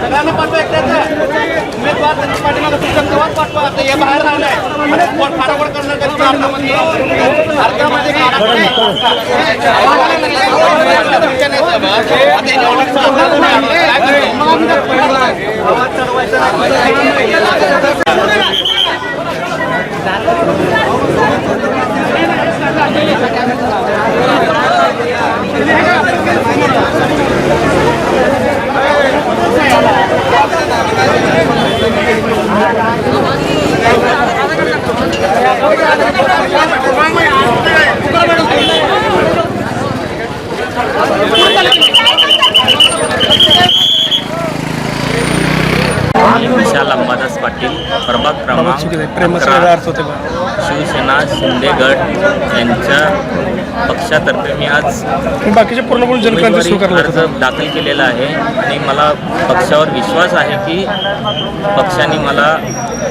सगळ्यांना पाठवा एकट्याच उमेदवार त्यांच्या पाठीमागे तुमच्या गावात पाठवा आता हे बाहेर राहणार आणि कोण करणार त्यांच्या चढवायचा विशाल अंबादास पाटील प्रभाग क्रमांक अकरा, शिवसेना शिंदे गट यांच्या पक्षातर्फे मी आज बाकीचे पूर्ण बोलून जनक्रांती सुरू उमेदवारी करणार अर्ज दाखल केलेला आहे आणि मला पक्षावर विश्वास आहे की पक्षाने मला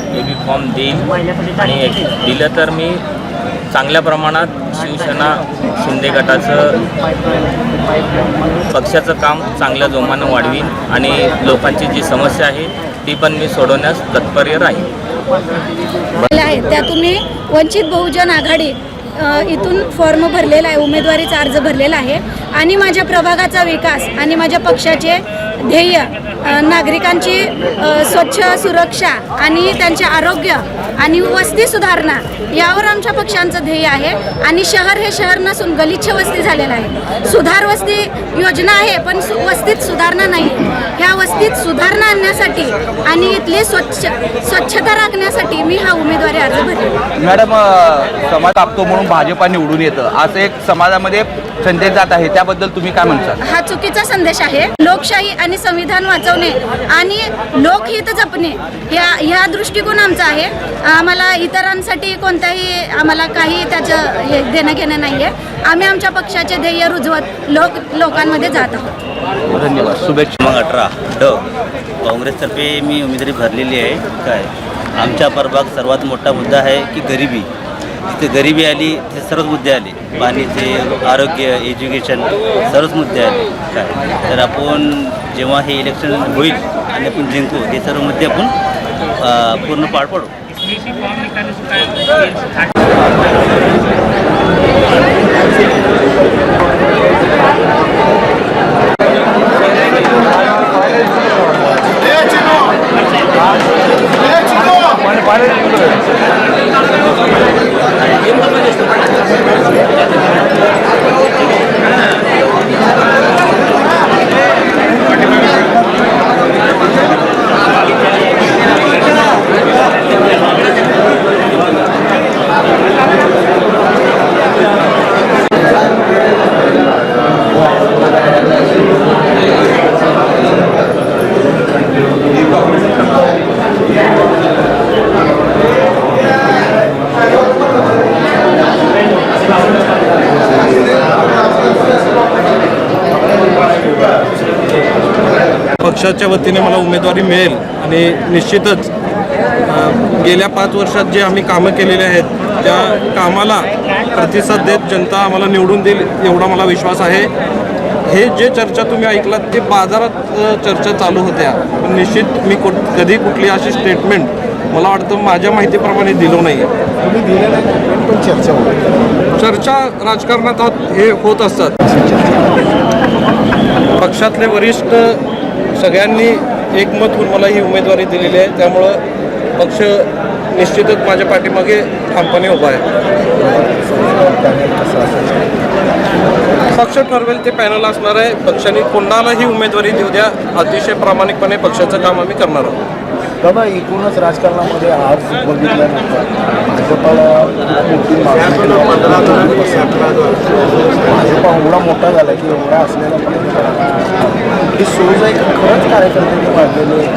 ए बी फॉर्म देईल आणि दिलं तर मी चांगल्या प्रमाणात शिवसेना शिंदे गटाचं पक्षाचं काम चांगल्या जोमानं वाढवीन आणि लोकांची जी समस्या आहे ती पण मी सोडवण्यास तत्पर्य राहील त्यातून मी वंचित बहुजन आघाडी इथून फॉर्म भरलेला आहे उमेदवारीचा अर्ज भरलेला आहे. आणि माझ्या प्रभागाचा विकास आणि माझ्या पक्षाचे ध्येय नागरिकांची स्वच्छ सुरक्षा आणि त्यांचे आरोग्य आणि वस्ती सुधारणा यावर आमच्या पक्षांचं ध्येय आहे. आणि शहर हे शहर नसून गलिच्छ वस्ती झालेलं आहे. सुधार वस्ती योजना आहे पण सु वस्तीत सुधारणा नाही. ह्या वस्तीत सुधारणा आणण्यासाठी आणि इथली स्वच्छ स्वच्छता राखण्यासाठी मी हा उमेदवारी अर्ज भरलेला मॅडम समाज कापतो म्हणून भाजपा निवडून येतं. असं एक समाजामध्ये संदेश जात आहे. त्याबद्दल तुम्ही काय म्हणता? हा चुकीचा संदेश आहे. लोकशाही आणि आणि संविधान वाचवणे आणि लोकहित जपणे या ह्या दृष्टिकोन आमचा आहे. आम्हाला इतरांसाठी कोणताही आम्हाला काही त्याचं हे देणं घेणं नाही आहे आम्ही आमच्या पक्षाचे ध्येय रुजवत लोक लोकांमध्ये जात आहोत. धन्यवाद. शुभेच्छा. मग अठरा. ड. काँग्रेसतर्फे मी उमेदवारी भरलेली आहे. काय? आमच्या प्रभाग सर्वात मोठा मुद्दा आहे की गरिबी. तिथे गरिबी आली ते सर्वच मुद्दे आले. पाणीचे आरोग्य एज्युकेशन सर्वच मुद्दे आले. काय? तर आपण जेव्हा हे इलेक्शन होईल आणि आपण जिंकू हे सर्व मुद्दे आपण पूर्ण पार पाडू. पक्षाच्या वतीने मला उमेदवारी मिळेल आणि निश्चितच गेल्या पाच वर्षात जे आम्ही कामं केलेले आहेत त्या कामाला प्रतिसाद देत जनता आम्हाला निवडून देईल एवढा मला विश्वास आहे. हे जे चर्चा तुम्ही ऐकलात ते बाजारात चर्चा चालू होत्या. पण निश्चित मी कुठ कधी कुठली अशी स्टेटमेंट मला वाटतं माझ्या माहितीप्रमाणे दिलो नाही आहे चर्चा चर्चा राजकारणात हे होत असतात. पक्षातले वरिष्ठ सगळ्यांनी एकमत होऊन मला ही उमेदवारी दिलेली आहे. त्यामुळं पक्ष निश्चितच माझ्या पाठीमागे ठामपणे उभा आहे. पक्ष ठरवेल ते पॅनल असणार आहे. पक्षाने कोणालाही उमेदवारी देऊ द्या. अतिशय प्रामाणिकपणे पक्षाचं काम आम्ही करणार आहोत. बाबा एकूणच राजकारणामध्ये आज बघितल्यानंतर भाजपाला मोठी भाजपा एवढा मोठा झाला की एवढा असलेला पण ही सोज आहे की? खरंच कार्यकर्त्यांनी वाढलेले एक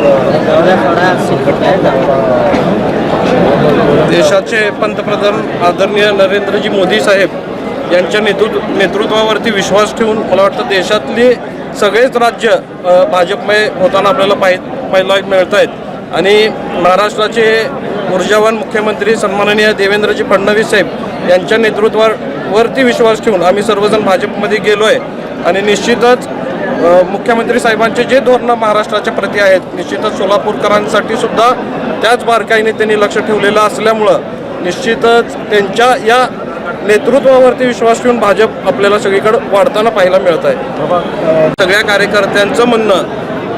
देशाचे पंतप्रधान आदरणीय नरेंद्रजी मोदी साहेब यांच्या नेतृत्व नेतृत्वावरती विश्वास ठेवून मला वाटतं देशातली सगळेच राज्य भाजपमय होताना आपल्याला पाहि पाहायला मिळत आहेत आणि महाराष्ट्राचे ऊर्जावान मुख्यमंत्री सन्माननीय देवेंद्रजी फडणवीस साहेब यांच्या नेतृत्वावर वरती विश्वास ठेवून आम्ही सर्वजण भाजपमध्ये गेलो आहे आणि निश्चितच मुख्यमंत्री साहेबांचे जे धोरणं महाराष्ट्राच्या प्रती आहेत निश्चितच सोलापूरकरांसाठी सुद्धा त्याच बारकाईने त्यांनी लक्ष ठेवलेलं असल्यामुळं निश्चितच त्यांच्या या नेतृत्वावरती विश्वास ठेवून भाजप आपल्याला सगळीकडे वाढताना पाहायला मिळत आहे. सगळ्या कार्यकर्त्यांचं म्हणणं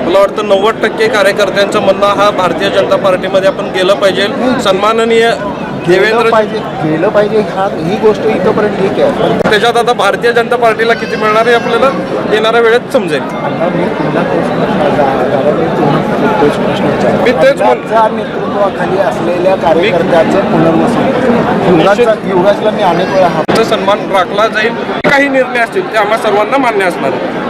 मला वाटतं नव्वद टक्के कार्यकर्त्यांचं म्हणणं हा भारतीय जनता पार्टीमध्ये आपण गेलं पाहिजे. सन्माननीय देवेंद्र पाहिजे गेलं पाहिजे हा ही गोष्ट इथंपर्यंत ठीक आहे. त्याच्यात आता भारतीय जनता पार्टीला किती मिळणार आहे आपल्याला येणाऱ्या वेळेत समजेल. आता मी तोच प्रश्न जा- दादाभाई पुन्हा तोच प्रश्न विचारला. मी तेच म्हण- नेतृत्वाखाली असलेल्या कार्यकर्त्याचं पुनर्वसन. युवराजचा युवराजला मी अनेक वेळा हा चा सन्मान राखला जाईल. काही निर्णय असतील ते आम्हा सर्वांना मान्य असणार आहे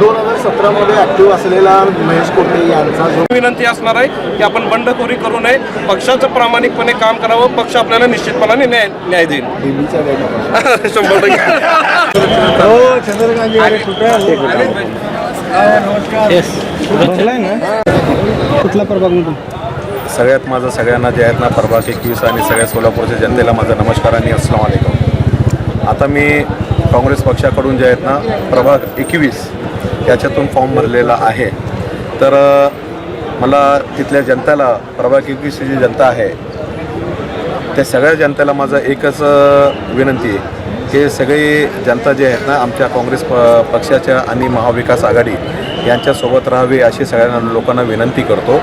दोन हजार सतरामध्ये ऍक्टिव्ह असलेला महेश कोटे यांचा जो विनंती असणार आहे की आपण बंडखोरी करू नये. पक्षाचं प्रामाणिकपणे काम करावं. पक्ष आपल्याला निश्चितपणाने न्याय न्याय देईल. शंभर टक्के. हो कुठला प्रभाग सगळ्यात माझं सगळ्यांना जे आहेत ना प्रभाग एकवीस आणि सगळ्या सोलापूरच्या जनतेला माझा नमस्कार आणि अस्सलाम वालेकुम. आता मी काँग्रेस पक्षाकडून जे आहेत ना प्रभाग एकवीस याच्यातून फॉर्म भरलेला आहे. तर मला तिथल्या जनतेला प्रभाग जी जनता आहे त्या सगळ्या जनतेला माझं एकच विनंती आहे की सगळी जनता जी आहेत ना आमच्या काँग्रेस प पक्षाच्या आणि महाविकास आघाडी यांच्यासोबत राहावी अशी सगळ्या लोकांना विनंती करतो.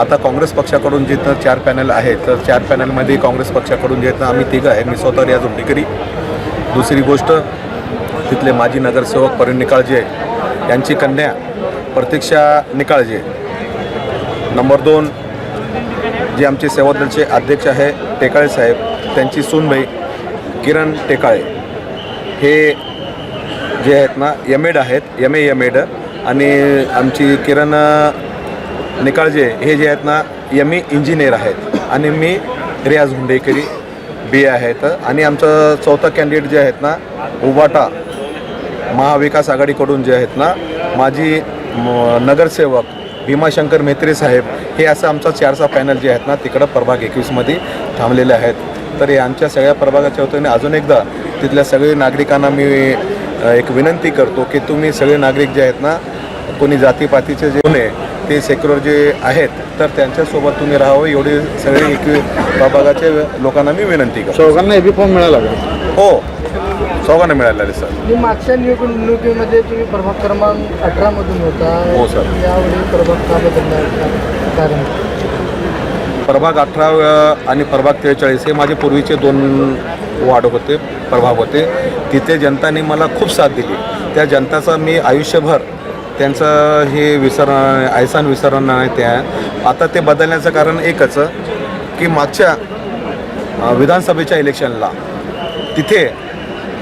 आता काँग्रेस पक्षाकडून जिथं चार पॅनल आहेत तर चार पॅनलमध्ये काँग्रेस पक्षाकडून जे आहेत आम्ही तिघं आहे. मी स्वतः रियाज उंडेकरी दुसरी गोष्ट तिथले माजी नगरसेवक परिण निकाळजे यांची कन्या प्रतीक्षा निकाळजे. नंबर दोन जे आमचे सेवादलचे अध्यक्ष आहे टेकाळे साहेब त्यांची सूनबाई किरण टेकाळे. हे जे आहेत ना एम एड आहेत एम ए एम एड आणि आमची किरण निकाळजे हे जे आहेत ना एम ई इंजिनियर आहेत. आणि मी रियाज हुंडेकरी बी ए आहेत आणि आमचं चौथा कॅन्डिडेट जे आहेत ना उबाटा महाविकास आघाडीकडून जे आहेत ना माजी म, नगरसेवक भीमाशंकर मेत्रे साहेब हे असं आमचा चारचा पॅनल जे आहेत ना तिकडं प्रभाग एकवीसमध्ये थांबलेले आहेत. तर यांच्या सगळ्या प्रभागाच्या वतीने अजून एकदा तिथल्या सगळे नागरिकांना मी एक विनंती करतो की तुम्ही सगळे नागरिक जे आहेत ना कोणी जातीपातीचे जे नये ते सेक्युलर जे आहेत तर त्यांच्यासोबत तुम्ही राहावं एवढी सगळे एकवी प्रभागाच्या लोकांना मी विनंती करतो. चौघांना एबी फॉर्म मिळाला हो. चौघांना मिळालेलं आहे सर मागच्या निवडणुकीमध्ये तुम्ही प्रभाग क्रमांक अठरा मधून होता. हो, सर. यावेळी प्रभाग का बदलला? कारण? प्रभाग अठरा आणि प्रभाग त्रेचाळीस हे माझे पूर्वीचे दोन वार्ड होते प्रभाग होते. तिथे जनताने मला खूप साथ दिली. त्या जनताचा मी आयुष्यभर त्यांचं हे विसर ऐसान विसरणार नाही त्या आता ते बदलण्याचं कारण एकच की मागच्या अ, विधानसभेच्या इलेक्शनला तिथे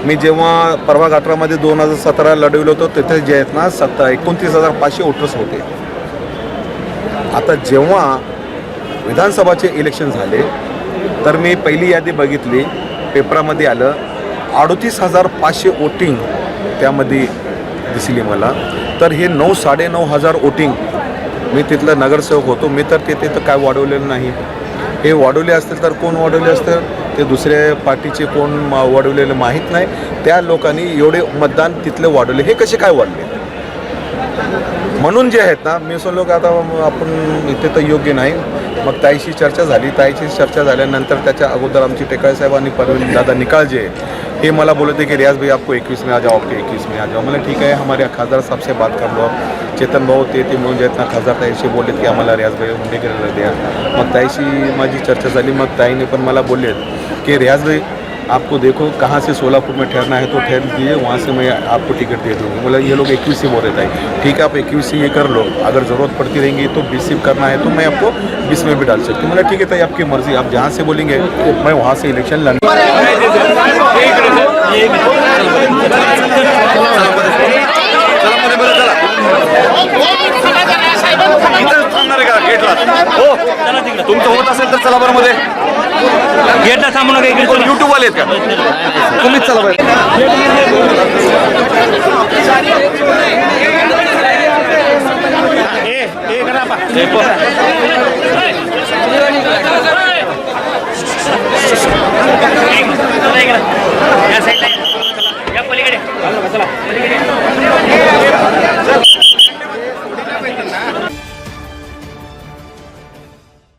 मी जेव्हा परवा अठरामध्ये दोन हजार सतरा लढवलं होतं तिथे जे आहेत ना सत्ता एकोणतीस हजार पाचशे वोटर्स होते. आता जेव्हा विधानसभाचे इलेक्शन झाले तर मी पहिली यादी बघितली पेपरामध्ये आलं अडतीस हजार पाचशे वोटिंग त्यामध्ये दिसली मला. तर हे नऊ साडेनऊ हजार वोटिंग मी तिथलं नगरसेवक होतो. मी तर तिथे तर काय वाढवलेलं नाही. हे वाढवले असतील तर कोण वाढवले असतील? ते दुसऱ्या पार्टीचे कोण वाढवलेलं वाढवलेले माहीत नाही. त्या लोकांनी एवढे मतदान तिथले वाढवले. हे कसे काय वाढले? म्हणून जे आहेत ना मी लोक आता आपण इथे तर योग्य नाही. मग ताईशी चर्चा झाली. ताईशी चर्चा झाल्यानंतर त्याच्या अगोदर आमची टेकाळे साहेब आणि परवीन दादा निकाळजे हे मला बोलते थे कि रियाज भाई आपको इक्कीस में आ जाओ आपके इक्कीस में आ जाओ. मला ठीक आहे हमारे खासदार साहब से बात कर लो चेतन भाऊ ते ते म्हणून जे आहेत ना खासदार ताईशी बोललेत की आम्हाला रियाज भाई मुंडेकरला द्या. मग ताईशी माझी चर्चा झाली. मग ताईने पण मला बोललेत की रियाज भाई आपको देखो कहाँ से सोलापुर में ठहरना है तो ठहर दीजिए वहाँ से मैं आपको टिकट दे दूँगा बोला ये लोग इक्कीस से बोल रहे थे ठीक है आप इक्कीस से ये कर लो अगर ज़रूरत पड़ती रहेंगी तो बीस से करना है तो मैं आपको बीस में भी डाल सकती हूँ बोला ठीक है ताई आपकी मर्ज़ी आप जहाँ से बोलेंगे मैं वहाँ से इलेक्शन लड़ तुमचं होत असेल तर चला बरं मध्ये. गेटला थांबू नका इकडे युट्यूब वाले आहेत का? तुम्हीच चला बरं. ए, ए, करा बा.